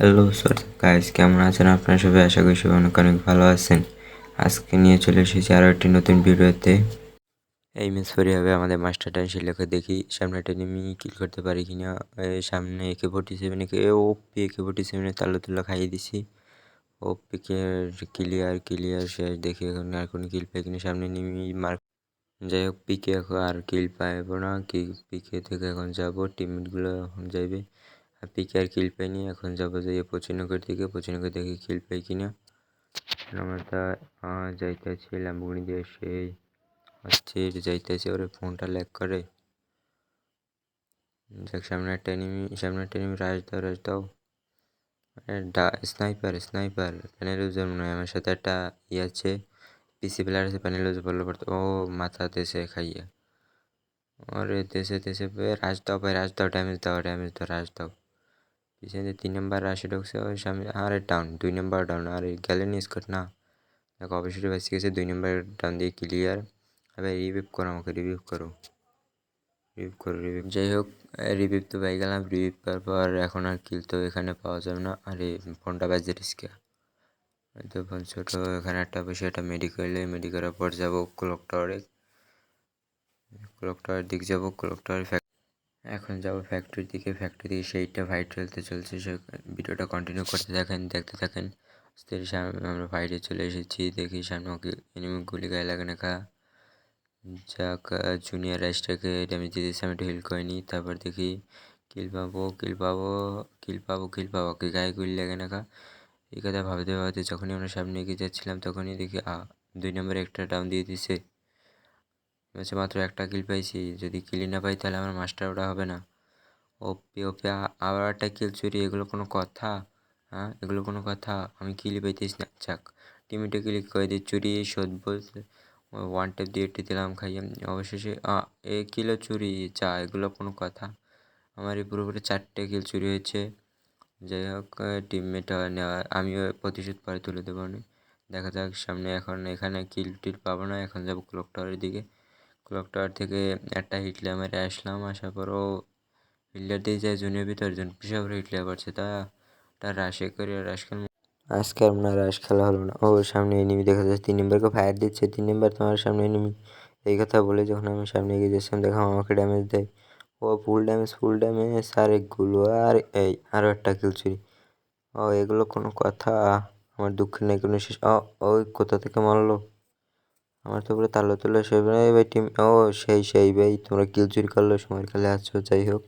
Hello sir guys কেমন আছেন আপনারা সবাই? আশা করি সবাই অনেক অনেক ভালো আছেন। আজকে নিয়ে চলে এসেছি আরও একটি নতুন ভিডিওতে। এই ম্যাচ ফরি হবে আমাদের মাস্টার টাইসি লেখা, দেখি সামনে একটা নেমি কিল করতে পারি কিনা। এই সামনে একে ফোর্টি সেভেন একে ও পি একে ফোর্টি সেভেনে তাল্লো তুল্লা খাইয়ে দিছি। ও পিকে ক্লিয়ার ক্লিয়ার শেষ। দেখি এখন আর কোনো কিল পাই কিনা। সামনে নেমি মার্ক যাই হোক পিকে আর কিল পাইব না। কি পিকে থেকে এখন যাব টিমমেটগুলো এখন যাইবে। পিকে আর কিল পাইনি এখন যাব যাইয়ে পঁচিনগর দিকে, পঁচিনগর দেখে কিল পাই কিনা। আমরা তা যাইতেছি ল্যাম্বুগিনি দিয়ে, সেই হচ্ছে যাইতেছি, ওরে ফোনটা ল্যাক করে। দেখ, সামনে একটা এনিমি সামনে একটা এনিমি রাজ দাও রাজ দাও। স্নাইপার স্নাইপার প্যানেল ইউজার মনে হয়, আমার সাথে একটা ইয়ে আছে পিসি প্লেয়ার আছে প্যানেল ইউজার বললে ও মাথা দেশে খাইয়ে। ওরে দেশে দেশে রাজ দাও ভাই, রাজ দাও ড্যামেজ দাও ড্যামেজ দাও, রাজ দাও। পিছনে তিন নম্বর রাশি ঢুকছে ওই সামনে আরে ডাউন দুই নম্বর ডাউন আরে গেলেন স্কট না দেখো অবশ্যই বেশি গেছে দুই নম্বর ডাউন দিয়ে ক্লিয়ার এবার রিভিভ করো আমাকে রিভিভ করো রিভিভ করো রিভিভ যাই হোক রিভিভ তো পেয়ে গেলাম রিভিভ পাওয়ার পর এখন আর কিল তো এখানে পাওয়া যাবে না আর এই ফোনটা বাজে রিস্কে তো ফোন ছোটো এখানে একটা বসে একটা মেডিকেলে মেডিকেলের পর যাব ক্লক টাওয়ারে ক্লক টাওয়ার দিক যাব ক্লক টাওয়ার এখন যাব ফ্যাক্টরির দিকে ফ্যাক্টরি সেইটা ফাইট চলতে চলছে, সে ভিডিওটা কন্টিনিউ করতে থাকেন, দেখতে থাকেন। সামনে আমরা ফাইটে চলে এসেছি, দেখি সামনে এনিমি গুলি গায়ে লাগে না খা। যাক জুনিয়র রাইসটাকে ড্যামেজ দিয়ে আমি একটু হিল করিনি তারপর দেখি কিল পাবো কিল পাবো কিল পাবো কিল পাবো কি গায়ে গুলি লাগে না খা। এই কথা ভাবতে ভাবতে যখনই আমরা সামনে এগিয়ে যাচ্ছিলাম, তখনই দেখি দুই নম্বরে একটা ডাউন দিয়ে দিছে। বলছে মাত্র একটা কিল পাইছি। যদি কিলি না পাই তাহলে আমার মাস্টার ওটা হবে না। ওপি ওপি আবার একটা কিল চুরি, এগুলো কোনো কথা? হ্যাঁ এগুলো কোনো কথা? আমি কিলি পাইতেছি না। যাক টিমিটা ক্লিক করে দিয়ে চুরি, শোধ বলতে ওয়ান টেপ দিয়ে এটি দিলাম খাইয়ে অবশেষে এ কিলো চুরি চা এগুলো কোনো কথা? আমার এই পুরোপুরি চারটে কিল চুরি হয়েছে। যাই হোক টিমমেট নেওয়া আমিও প্রতিশোধ পরে তুলে দেবো। দেখা যাক, সামনে এখন এখানে কিল টিল পাবো না, এখন যাব ক্লক টাওয়ারের দিকে। ক্লক টাওয়ার থেকে একটা হিটলে মেরে আসলাম আসার পরও হিটলার দিয়ে যায় জুনিয়র ভিতর, জন পিসা করে হিটলার করছে তা তার রাশে করে রাশ খেল আজকে আপনার রাশ খেলা হলো না। ও সামনে এনিমি দেখা যাচ্ছে, তিন নম্বরকে ফায়ার দিচ্ছে, তিন নম্বর তোমার সামনে এনিমি এই কথা বলে যখন আমি সামনে এগিয়ে যাচ্ছিলাম দেখো আমাকে ড্যামেজ দেয়। ও ফুল ড্যামেজ ফুল ড্যামেজ আর এগুলো আর এই আরও একটা কিল চুরি। ও এগুলো কোনো কথা, আমার দুঃখের নেই, কোনো শেষ ও, ওই কোথা থেকে মারলো? আমার তো পুরো তালো তুলো সে ভাই টিম ও সেই সেই ভাই, তোমরা কিল চুরি করল, সময়ের কালে আসছো যাই হোক।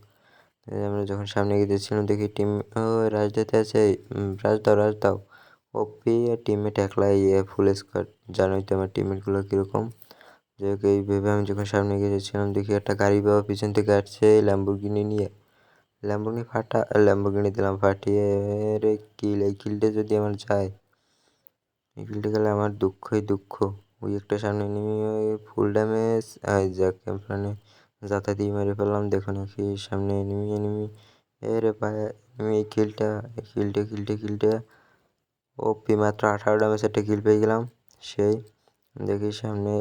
আমরা যখন সামনে এগিয়ে যাচ্ছিলাম দেখি টিম ও রাজদাতে আছে রাজ দাও রাজ দাও। ওপি আর টিমমেট একলা ইয়ে ফুল স্কোয়াড জানোই তো আমার টিমমেটগুলো কীরকম। হোক এইভাবে আমি যখন সামনে এগিয়ে যাচ্ছিলাম দেখি একটা গাড়ি বাবা পিছন থেকে আসছে ল্যাম্বোর্গিনি নিয়ে। ল্যাম্বোর্গিনি ফাটা ল্যাম্বোর্গিনি দিলাম, ফাটিয়ে রে কিল এই কিলটা যদি আমার যায়, এই কিলটা গেলে আমার দুঃখই দুঃখ। ওই একটা সামনে নেমে ফুল ড্যামেজ যাক মানে যাতা দিয়ে মেরে ফেললাম, দেখো নাকি সামনে এনিমি এনিমি এ রে ভাই এনিমি এই কিলটা এই কিলটা কিলটা কিলটা ও পি মাত্র আঠারো ড্যামেজ একটা কিল পেয়ে গেলাম, সেই। দেখি সামনে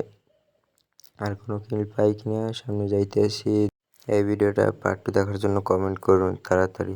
আর কোনো কিল পাই কিনা, সামনে যাইতে আসি এই ভিডিওটা পার্ট টু দেখার জন্য কমেন্ট করুন, তাড়াতাড়ি।